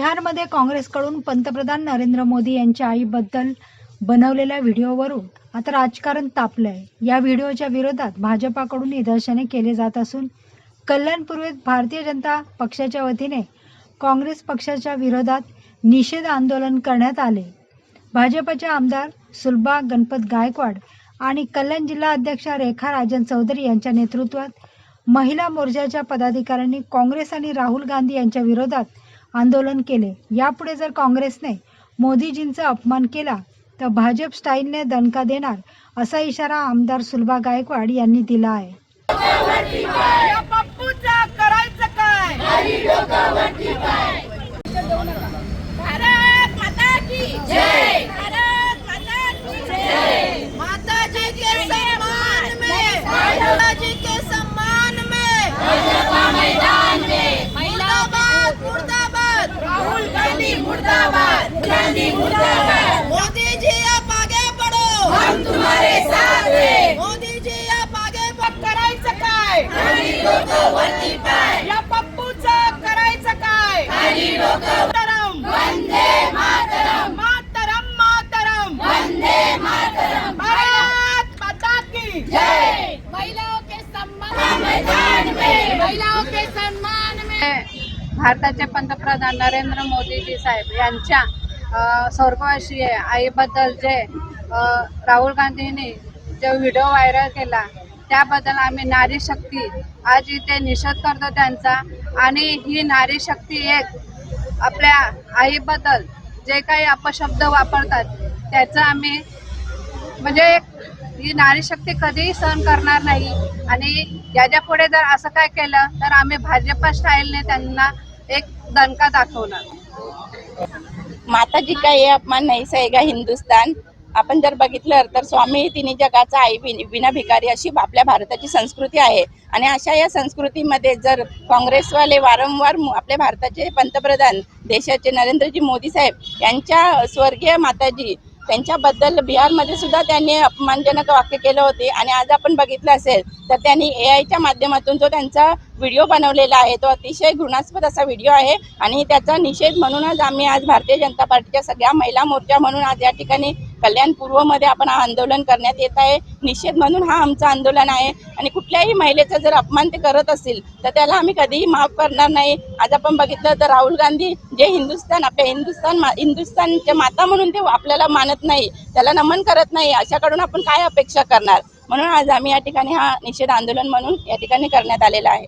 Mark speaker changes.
Speaker 1: बिहारमध्ये काँग्रेसकडून पंतप्रधान नरेंद्र मोदी यांच्या आईबद्दल बनवलेल्या व्हिडिओवरून आता राजकारण तापलंय. या व्हिडिओच्या विरोधात भाजपाकडून निदर्शने केले जात असून कल्याण पूर्वेत भारतीय जनता पक्षाच्या वतीने काँग्रेस पक्षाच्या विरोधात निषेध आंदोलन करण्यात आले. भाजपचे आमदार सुलभा गणपत गायकवाड आणि कल्याण जिल्हा अध्यक्षा रेखा राजन चौधरी यांच्या नेतृत्वात महिला मोर्चाच्या पदाधिकाऱ्यांनी काँग्रेस आणि राहुल गांधी यांच्या विरोधात आंदोलन केले. यापुढे जर काँग्रेसने मोदीजींचा अपमान केला तर भाजप स्टाईलने दणका देणार असा इशारा आमदार सुलभा गायकवाड यांनी दिला आहे.
Speaker 2: पप्पूचा करायचं काय भारत माता की जय भारत माता की जय माता जी के सम्मान में माता जी के सम्मान में मैदान में मुर्दाबाद मुर्दाबाद राहुल गांधी मुर्दाबाद गांधी मुर्दाबाद मोदी जी आप आगे बढ़ो हम तुम्हारे साथ हैं मोदी जी आप आगे बढ़ करायचं काय? या पप्पूचं करायचं काय? मातरम. वंदे मातरम. मातरम मातरम. वंदे मातरम. भारत माता की जय. महिलाओं के सम्मान मैदान में. महिलाओं के सम्मान में.
Speaker 3: भारताचे पंतप्रधान नरेंद्र मोदीजी साहेब यांच्या स्वर्गवासी आईबद्दल जे राहुल गांधींनी जो व्हिडिओ व्हायरल केला त्याबद्दल आम्ही नारी शक्ती आज इथे निषेध करतो त्यांचा. आणि ही नारी शक्ती एक आपल्या आईबद्दल जे काही अपशब्द वापरतात त्याचं आम्ही म्हणजे ही नारी शक्ती कधीही सहन करणार नाही. आणि याच्यापुढे जर असं काय केलं तर आम्ही भाजपा स्टाईलने त्यांना एक दणका दाखवणार.
Speaker 4: माताजी का ये अपमान नाही सहेगा हिंदुस्तान आपण जर बघितलं तर स्वामी तिन्ही जगाचा आई विन- विना भिकारी अशी आपल्या भारताची संस्कृती आहे. आणि अशा या संस्कृतीमध्ये जर काँग्रेसवाले वारंवार आपल्या भारताचे पंतप्रधान देशाचे नरेंद्रजी मोदी साहेब यांच्या स्वर्गीय माताजी त्यांच्याबद्दल बिहारमध्ये सुद्धा त्यांनी अपमानजनक वाक्य केलं होते. आणि आज आपण बघितलं असेल तर त्यांनी ए आयच्या माध्यमातून जो त्यांचा व्हिडिओ बनवलेला आहे तो अतिशय घृणास्पद असा व्हिडिओ आहे. आणि त्याचा निषेध म्हणूनच आम्ही आज भारतीय जनता पार्टीच्या सगळ्या महिला मोर्चा म्हणून आज या ठिकाणी कल्याण पूर्वमध्ये आपण हा आंदोलन करण्यात येत आहे. निषेध म्हणून हा आमचं आंदोलन आहे. आणि कुठल्याही महिलेचा जर अपमान ते करत असतील तर त्याला आम्ही कधीही माफ करणार नाही. आज आपण बघितलं तर राहुल गांधी जे हिंदुस्थान आपल्या हिंदुस्थान मा- हिंदुस्थानच्या माता म्हणून ते आपल्याला मानत नाही. त्याला नमन करत नाही. अशाकडून आपण काय अपेक्षा करणार? म्हणून आज आम्ही या ठिकाणी हा निषेध आंदोलन म्हणून या ठिकाणी करण्यात आलेला आहे.